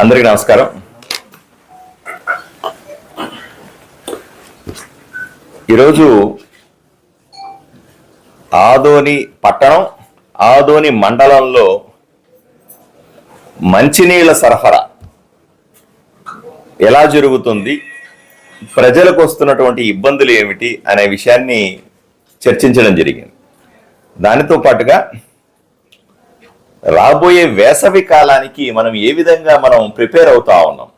అందరికీ నమస్కారం. ఈరోజు ఆదోని పట్టణం ఆదోని మండలంలో మంచినీళ్ళ సరఫరా ఎలా జరుగుతుంది ప్రజలకు వస్తున్నటువంటి ఇబ్బందులు ఏమిటి అనే విషయాన్ని చర్చించడం జరిగింది. దానితో పాటుగా రాబోయే వేసవి కాలానికి మనం ఏ విధంగా మనం ప్రిపేర్ అవుతా ఉన్నాం?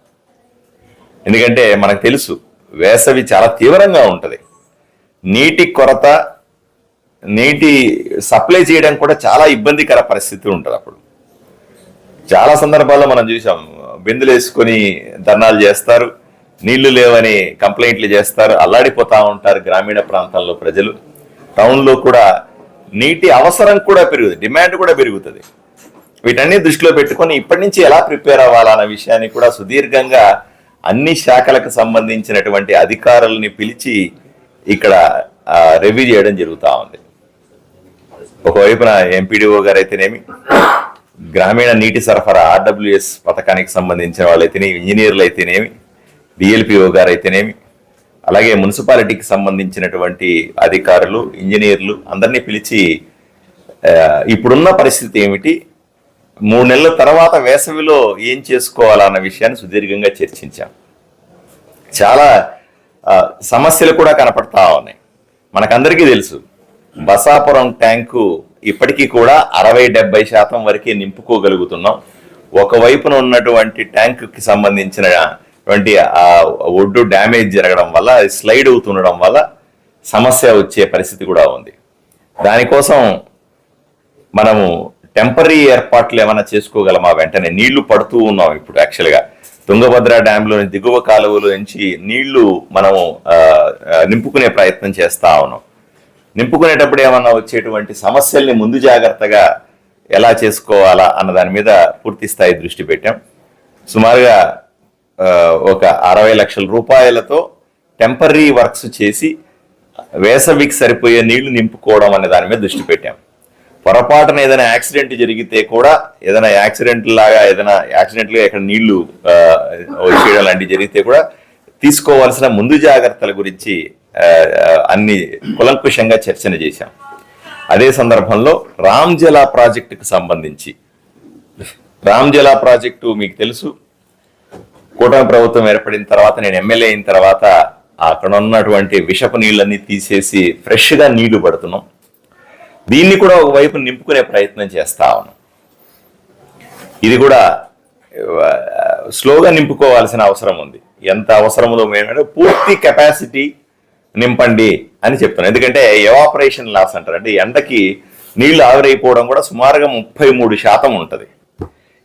ఎందుకంటే మనకు తెలుసు వేసవి చాలా తీవ్రంగా ఉంటుంది. నీటి కొరత నీటి సప్లై చేయడం కూడా చాలా ఇబ్బందికర పరిస్థితి ఉంటుంది అప్పుడు. చాలా సందర్భాల్లో మనం చూసాం బిందులు వేసుకొని ధర్నాలు చేస్తారు నీళ్ళు లేవని కంప్లైంట్లు చేస్తారు అల్లాడిపోతూ ఉంటారు గ్రామీణ ప్రాంతాల్లో ప్రజలు. టౌన్లో కూడా నీటి అవసరం కూడా పెరుగుతుంది డిమాండ్ కూడా పెరుగుతుంది. వీటన్ని దృష్టిలో పెట్టుకొని ఇప్పటి నుంచి ఎలా ప్రిపేర్ అవ్వాలన్న విషయాన్ని కూడా సుదీర్ఘంగా అన్ని శాఖలకు సంబంధించినటువంటి అధికారులని పిలిచి ఇక్కడ రివ్యూ చేయడం జరుగుతూ ఉంది. ఒకవైపున ఎంపీడీఓ గారు అయితేనేమి గ్రామీణ నీటి సరఫరా ఆర్డబ్ల్యూఎస్ పథకానికి సంబంధించిన వాళ్ళైతేనేమి ఇంజనీర్లు అయితేనేమి డిఎల్పిఓ గారు అయితేనేమి అలాగే మున్సిపాలిటీకి సంబంధించినటువంటి అధికారులు ఇంజనీర్లు అందరినీ పిలిచి ఇప్పుడున్న పరిస్థితి ఏమిటి మూడు నెలల తర్వాత వేసవిలో ఏం చేసుకోవాలన్న విషయాన్ని సుదీర్ఘంగా చర్చించాం. చాలా సమస్యలు కూడా కనపడతా ఉన్నాయి. మనకందరికీ తెలుసు బసాపురం ట్యాంకు ఇప్పటికీ కూడా అరవై డెబ్బై శాతం వరకే నింపుకోగలుగుతున్నాం. ఒకవైపున ఉన్నటువంటి ట్యాంకుకి సంబంధించినటువంటి ఆ ఒడ్డు డ్యామేజ్ జరగడం వల్ల స్లైడ్ అవుతుండడం వల్ల సమస్య వచ్చే పరిస్థితి కూడా ఉంది. దానికోసం మనము టెంపరీ ఏర్పాట్లు ఏమైనా చేసుకోగలమా? వెంటనే నీళ్ళు పడుతూ ఉన్నాం ఇప్పుడు యాక్చువల్గా తుంగభద్ర డ్యాంలోని దిగువ కాలువల నుంచి నీళ్ళు మనము నింపుకునే ప్రయత్నం చేస్తూ ఉన్నాం. నింపుకునేటప్పుడు ఏమన్నా వచ్చేటువంటి సమస్యల్ని ముందు జాగ్రత్తగా ఎలా చేసుకోవాలా అన్న దాని మీద పూర్తి స్థాయి దృష్టి పెట్టాం. సుమారుగా ఒక అరవై లక్షల రూపాయలతో టెంపరీ వర్క్స్ చేసి వేసవికి సరిపోయే నీళ్ళు నింపుకోవడం అనే దాని మీద దృష్టి పెట్టాం. పొరపాటున ఏదైనా యాక్సిడెంట్ జరిగితే కూడా ఏదైనా యాక్సిడెంట్ లాగా ఏదైనా యాక్సిడెంట్గా ఇక్కడ నీళ్ళు చేయడం వచ్చేయడం లాంటివి జరిగితే కూడా తీసుకోవాల్సిన ముందు జాగ్రత్తల గురించి అన్ని కులంకుషంగా చర్చన చేశాం. అదే సందర్భంలో రామ్ జలా ప్రాజెక్టుకు సంబంధించి రామ్ జలా ప్రాజెక్టు మీకు తెలుసు. కూటమి ప్రభుత్వం ఏర్పడిన తర్వాత నేను ఎమ్మెల్యే అయిన తర్వాత అక్కడ ఉన్నటువంటి విషపు నీళ్ళన్నీ తీసేసి ఫ్రెష్గా నీళ్ళు పడుతున్నాం. దీన్ని కూడా ఒకవైపు నింపుకునే ప్రయత్నం చేస్తా ఉన్నాం. ఇది కూడా స్లోగా నింపుకోవాల్సిన అవసరం ఉంది. ఎంత అవసరమో మేమంటే పూర్తి కెపాసిటీ నింపండి అని చెప్తున్నాను ఎందుకంటే ఎవాపరేషన్ లాస్ అంటారు. అంటే ఎండకి నీళ్ళు ఆవిరైపోవడం కూడా సుమారుగా ముప్పై మూడు శాతం ఉంటుంది.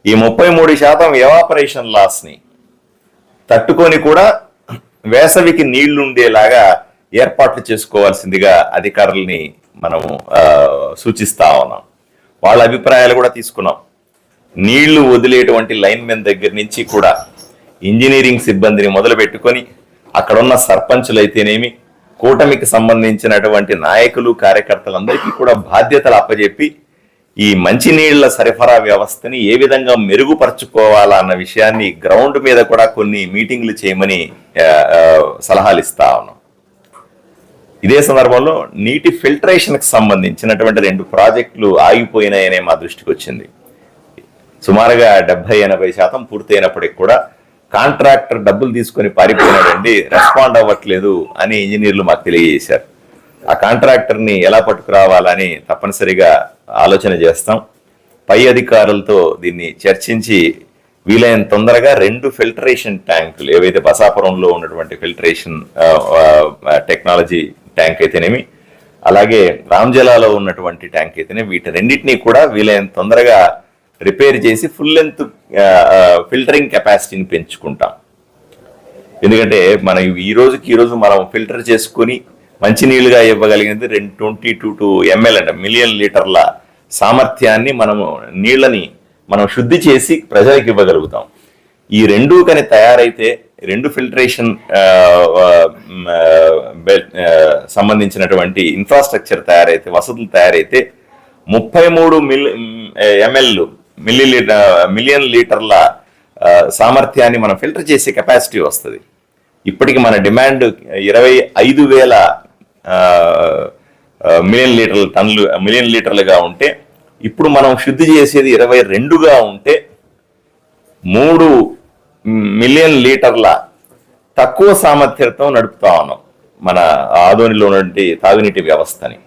ఈ ముప్పై మూడు శాతం ఎవాపరేషన్ లాస్ని తట్టుకొని కూడా వేసవికి నీళ్ళు ఉండేలాగా ఏర్పాట్లు చేసుకోవాల్సిందిగా అధికారుల్ని మనము సూచిస్తా ఉన్నాం. వాళ్ళ అభిప్రాయాలు కూడా తీసుకున్నాం. నీళ్ళు వదిలేటువంటి లైన్ మెన్ దగ్గర నుంచి కూడా ఇంజనీరింగ్ సిబ్బందిని మొదలు పెట్టుకొని అక్కడున్న సర్పంచులు అయితేనేమి కూటమికి సంబంధించినటువంటి నాయకులు కార్యకర్తలందరికీ కూడా బాధ్యతలు అప్పజెప్పి ఈ మంచినీళ్ళ సరఫరా వ్యవస్థని ఏ విధంగా మెరుగుపరచుకోవాలా అన్న విషయాన్ని గ్రౌండ్ మీద కూడా కొన్ని మీటింగ్లు చేయమని సలహాలు ఇస్తా ఉన్నాం. ఇదే సందర్భంలో నీటి ఫిల్టరేషన్కి సంబంధించినటువంటి రెండు ప్రాజెక్టులు ఆగిపోయినాయనే మా దృష్టికి వచ్చింది. సుమారుగా డెబ్బై ఎనభై శాతం పూర్తయినప్పటికి కూడా కాంట్రాక్టర్ డబ్బులు తీసుకొని పారిపోయినాడండి రెస్పాండ్ అవ్వట్లేదు అని ఇంజనీర్లు మాకు తెలియజేశారు. ఆ కాంట్రాక్టర్ని ఎలా పట్టుకురావాలని తప్పనిసరిగా ఆలోచన చేస్తాం. పై అధికారులతో దీన్ని చర్చించి వీలైన తొందరగా రెండు ఫిల్టరేషన్ ట్యాంకులు ఏవైతే బసాపురంలో ఉన్నటువంటి ఫిల్టరేషన్ టెక్నాలజీ ట్యాంక్ అయితేనేమి అలాగే రామ్జలాలో ఉన్నటువంటి ట్యాంక్ అయితేనే వీటి రెండింటినీ కూడా వీలైనంత తొందరగా రిపేర్ చేసి ఫుల్ లెంత్ ఫిల్టరింగ్ కెపాసిటీని పెంచుకుంటాం. ఎందుకంటే మనం ఈ రోజుకి ఈ రోజు మనం ఫిల్టర్ చేసుకుని మంచినీళ్ళుగా ఇవ్వగలిగినది రెండు ట్వంటీ టూ టూ ఎంఎల్ అంటే మిలియన్ లీటర్ల సామర్థ్యాన్ని మనము నీళ్ళని మనం శుద్ధి చేసి ప్రజలకు ఇవ్వగలుగుతాం. ఈ రెండూ కానీ తయారైతే రెండు ఫిల్టరేషన్ బెల్- సంబంధించినటువంటి ఇన్ఫ్రాస్ట్రక్చర్ తయారైతే వసతులు తయారైతే ముప్పై మూడు మిల్ ఎంఎల్ మిల్లీ మిలియన్ లీటర్ల సామర్థ్యాన్ని మనం ఫిల్టర్ చేసే కెపాసిటీ వస్తుంది. ఇప్పటికి మన డిమాండ్ ఇరవై ఐదు వేల మిలియన్ లీటర్ల టన్నులు మిలియన్ లీటర్లుగా ఉంటే ఇప్పుడు మనం శుద్ధి చేసేది ఇరవై రెండుగా ఉంటే మూడు మిలియన్ లీటర్ల తక్కువ సామర్థ్యంతో నడుపుతా ఉన్నాం మన ఆధోనిలో ఉన్నటువంటి తాగునీటి వ్యవస్థని.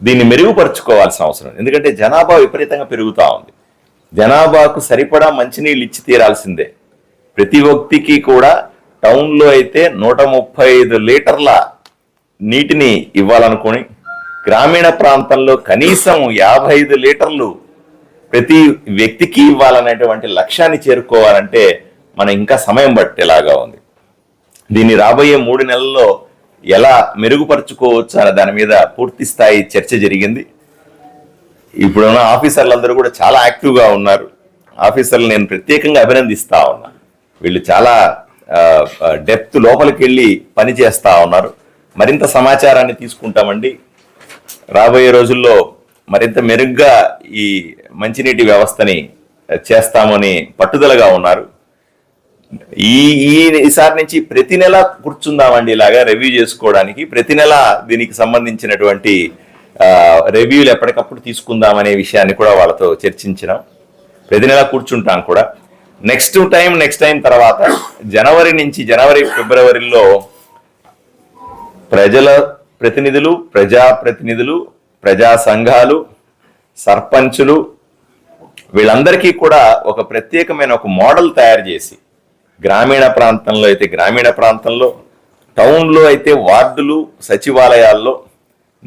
దీన్ని మెరుగుపరుచుకోవాల్సిన అవసరం ఎందుకంటే జనాభా విపరీతంగా పెరుగుతా ఉంది. జనాభాకు సరిపడా మంచినీళ్ళు ఇచ్చి తీరాల్సిందే. ప్రతి వ్యక్తికి కూడా టౌన్లో అయితే నూట ముప్పై ఐదు లీటర్ల నీటిని ఇవ్వాలనుకుని గ్రామీణ ప్రాంతంలో కనీసం యాభై ఐదు లీటర్లు ప్రతి వ్యక్తికి ఇవ్వాలనేటువంటి లక్ష్యాన్ని చేరుకోవాలంటే మన ఇంకా సమయం పట్టేలాగా ఉంది. దీన్ని రాబోయే మూడు నెలల్లో ఎలా మెరుగుపరుచుకోవచ్చు అనే దాని మీద పూర్తి స్థాయి చర్చ జరిగింది. ఇప్పుడున్న ఆఫీసర్లందరూ కూడా చాలా యాక్టివ్గా ఉన్నారు. ఆఫీసర్లు నేను ప్రత్యేకంగా అభినందిస్తా ఉన్నా. వీళ్ళు చాలా డెప్త్ లోపలికి వెళ్ళి పని చేస్తూ ఉన్నారు. మరింత సమాచారాన్ని తీసుకుంటామండి. రాబోయే రోజుల్లో మరింత మెరుగ్గా ఈ మంచినీటి వ్యవస్థని చేస్తామని పట్టుదలగా ఉన్నారు. ఈ ఈసారి నుంచి ప్రతి నెల కూర్చుందామండి ఇలాగా రివ్యూ చేసుకోవడానికి. ప్రతి నెల దీనికి సంబంధించినటువంటి రివ్యూలు ఎప్పటికప్పుడు తీసుకుందాం అనే విషయాన్ని కూడా వాళ్ళతో చర్చించినాం. ప్రతి నెల కూర్చుంటాం కూడా. నెక్స్ట్ టైం నెక్స్ట్ టైం తర్వాత జనవరి నుంచి జనవరి ఫిబ్రవరిలో ప్రజల ప్రతినిధులు ప్రజా ప్రతినిధులు ప్రజా సంఘాలు సర్పంచులు వీళ్ళందరికీ కూడా ఒక ప్రత్యేకమైన ఒక మోడల్ తయారు చేసి గ్రామీణ ప్రాంతంలో అయితే గ్రామీణ ప్రాంతంలో టౌన్లో అయితే వార్డులు సచివాలయాల్లో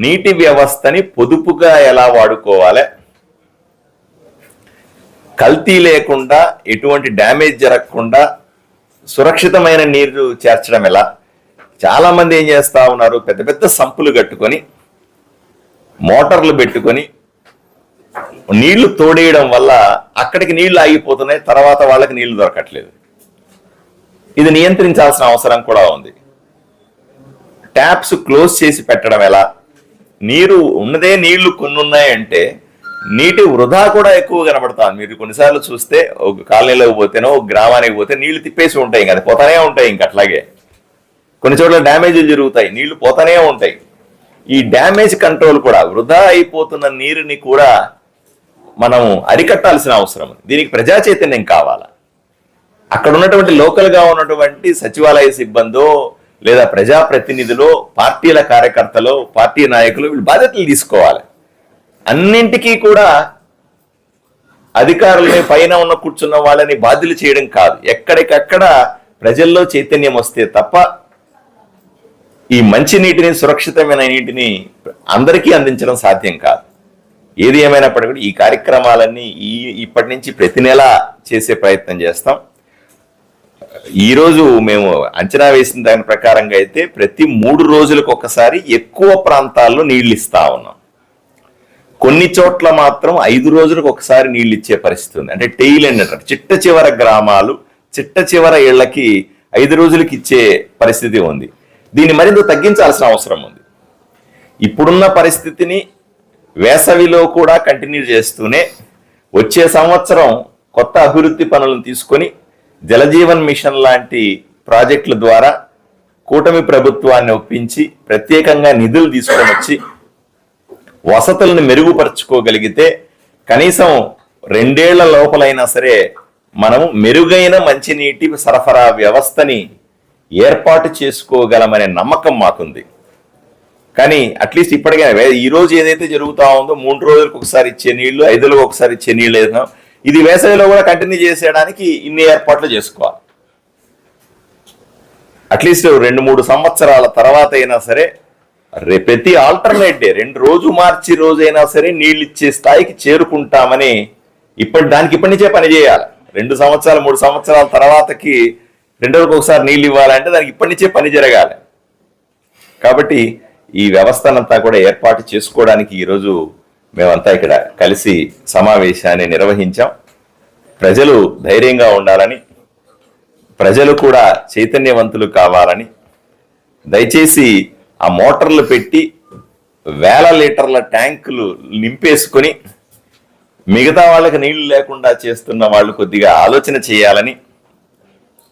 నీటి వ్యవస్థని పొదుపుగా ఎలా వాడుకోవాలి? కల్తీ లేకుండా ఎటువంటి డ్యామేజ్ జరగకుండా సురక్షితమైన నీరు చేర్చడం ఎలా? చాలామంది ఏం చేస్తూ ఉన్నారు? పెద్ద పెద్ద సంపులు కట్టుకొని మోటార్లు పెట్టుకొని నీళ్ళు తోడేయడం వల్ల అక్కడికి నీళ్ళు ఆగిపోతున్నాయి తర్వాత వాళ్ళకి నీళ్ళు దొరకట్లేదు. ఇది నియంత్రించాల్సిన అవసరం కూడా ఉంది. ట్యాప్స్ క్లోజ్ చేసి పెట్టడం ఎలా? నీరు ఉన్నదే నీళ్ళు కొన్ని ఉన్నాయంటే నీటి వృధా కూడా ఎక్కువ కనబడుతుంది. మీరు కొన్నిసార్లు చూస్తే ఒక కాలనీలోకి పోతేనో ఒక గ్రామానికి పోతే నీళ్ళు తిప్పేసి ఉంటాయి ఇంకా పోతానే ఉంటాయి ఇంక అట్లాగే. కొన్ని చోట్ల డ్యామేజీలు జరుగుతాయి నీళ్ళు పోతానే ఉంటాయి. ఈ డ్యామేజ్ కంట్రోల్ కూడా వృధా అయిపోతున్న నీరుని కూడా మనం అరికట్టాల్సిన అవసరం దీనికి ప్రజా చైతన్యం కావాలా? అక్కడ ఉన్నటువంటి లోకల్గా ఉన్నటువంటి సచివాలయ సిబ్బందో లేదా ప్రజా ప్రతినిధులు పార్టీల కార్యకర్తలు పార్టీ నాయకులు వీళ్ళు బాధ్యతలు తీసుకోవాలి. అన్నింటికీ కూడా అధికారులని పైన ఉన్న కూర్చున్న వాళ్ళని బాధ్యులు చేయడం కాదు. ఎక్కడికక్కడ ప్రజల్లో చైతన్యం వస్తే తప్ప ఈ మంచి నీటిని సురక్షితమైన నీటిని అందరికీ అందించడం సాధ్యం కాదు. ఏది ఏమైనప్పటికీ ఈ కార్యక్రమాలన్నీ ఈ ఇప్పటి నుంచి ప్రతి నెలా చేసే ప్రయత్నం చేస్తాం. ఈరోజు మేము అంచనా వేసిన దాని ప్రకారంగా అయితే ప్రతి మూడు రోజులకు ఒకసారి ఎక్కువ ప్రాంతాల్లో నీళ్ళు ఇస్తా ఉన్నాం. కొన్ని చోట్ల మాత్రం ఐదు రోజులకు ఒకసారి నీళ్ళు ఇచ్చే పరిస్థితి ఉంది. అంటే టెయిల్ ఎండ్ అంటారు. చిట్ట చివర గ్రామాలు చిట్ట చివర ఇళ్ళకి ఐదు రోజులకి ఇచ్చే పరిస్థితి ఉంది. దీన్ని మరింత తగ్గించాల్సిన అవసరం ఉంది. ఇప్పుడున్న పరిస్థితిని వేసవిలో కూడా కంటిన్యూ చేస్తూనే వచ్చే సంవత్సరం కొత్త అభివృద్ధి పనులను తీసుకొని జలజీవన్ మిషన్ లాంటి ప్రాజెక్టుల ద్వారా కూటమి ప్రభుత్వాన్ని ఒప్పించి ప్రత్యేకంగా నిధులు తీసుకొని వచ్చి వసతులను మెరుగుపరుచుకోగలిగితే కనీసం రెండేళ్ళ లోపలైనా సరే మనము మెరుగైన మంచినీటి సరఫరా వ్యవస్థని ఏర్పాటు చేసుకోగలమనే నమ్మకం మాకుంది. కానీ అట్లీస్ట్ ఇప్పటికైనా ఈరోజు ఈ రోజు ఏదైతే జరుగుతా ఉందో మూడు రోజులకు ఒకసారి ఇచ్చే నీళ్ళు ఐదులకు ఒకసారి ఇచ్చే నీళ్ళు ఏదైనా ఇది వేసవిలో కూడా కంటిన్యూ చేసేయడానికి ఇన్ని ఏర్పాట్లు చేసుకోవాలి. అట్లీస్ట్ రెండు మూడు సంవత్సరాల తర్వాత అయినా సరే ప్రతి ఆల్టర్నేట్ డే రెండు రోజు మార్చి రోజైనా సరే నీళ్ళు ఇచ్చే స్థాయికి చేరుకుంటామని ఇప్పటి దానికి ఇప్పటి నుంచే పని చేయాలి. రెండు సంవత్సరాలు మూడు సంవత్సరాల తర్వాతకి రెండు రోజులకు ఒకసారి నీళ్ళు ఇవ్వాలంటే దానికి ఇప్పటి నుంచే పని జరగాలి. కాబట్టి ఈ వ్యవస్థనంతా కూడా ఏర్పాటు చేసుకోవడానికి ఈరోజు మేమంతా ఇక్కడ కలిసి సమావేశాన్ని నిర్వహించాం. ప్రజలు ధైర్యంగా ఉండాలని ప్రజలు కూడా చైతన్యవంతులు కావాలని దయచేసి ఆ మోటార్లు పెట్టి వేల లీటర్ల ట్యాంకులు నింపేసుకొని మిగతా వాళ్ళకి నీళ్ళు లేకుండా చేస్తున్న వాళ్ళు కొద్దిగా ఆలోచన చేయాలని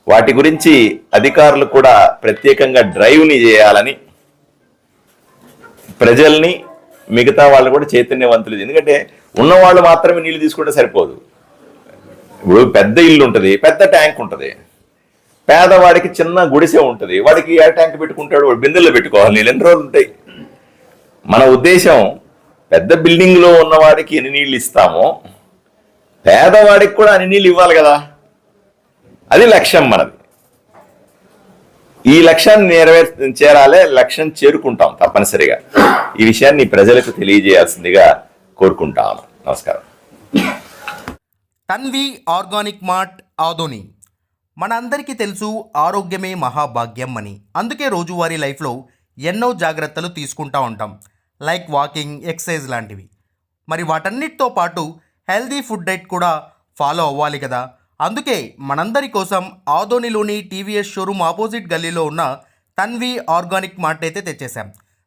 వాటి గురించి అధికారులు కూడా ప్రత్యేకంగా డ్రైవ్ని చేయాలని ప్రజల్ని మిగతా వాళ్ళు కూడా చైతన్యవంతులు. ఎందుకంటే ఉన్నవాళ్ళు మాత్రమే నీళ్ళు తీసుకుంటే సరిపోదు. ఇప్పుడు పెద్ద ఇల్లు ఉంటుంది పెద్ద ట్యాంక్ ఉంటుంది. పేదవాడికి చిన్న గుడిసె ఉంటుంది. వాడికి ఏ ట్యాంక్ పెట్టుకుంటాడు? వాడు బిందెల్లో పెట్టుకోవాలి. నీళ్ళు ఎన్ని రోజులు ఉంటాయి? మన ఉద్దేశం పెద్ద బిల్డింగ్లో ఉన్నవాడికి ఎన్ని నీళ్ళు ఇస్తామో పేదవాడికి కూడా అన్ని నీళ్ళు ఇవ్వాలి కదా. అది లక్ష్యం మనది. ఈ లక్ష్యాన్ని నెరవేర్ చేరాలే లక్ష్యం చేరుకుంటాం తప్పనిసరిగా. ఈ విషయాన్ని ప్రజలకు తెలియజేయాల్సిందిగా కోరుకుంటాను. నమస్కారం. Tanvi organic mart Adoni. మనందరికీ తెలుసు ఆరోగ్యమే మహాభాగ్యం అని. అందుకే రోజువారీ లైఫ్లో ఎన్నో జాగ్రత్తలు తీసుకుంటా ఉంటాం. లైక్ వాకింగ్ ఎక్సర్సైజ్ లాంటివి. మరి వాటన్నిటితో పాటు హెల్దీ ఫుడ్ డైట్ కూడా ఫాలో అవ్వాలి కదా. అందుకే మనందరి కోసం ఆదోనిలోని టీవీఎస్ షోరూమ్ ఆపోజిట్ గల్లీలో ఉన్న తన్వి ఆర్గానిక్ మార్ట్ అయితే తెచ్చేసాం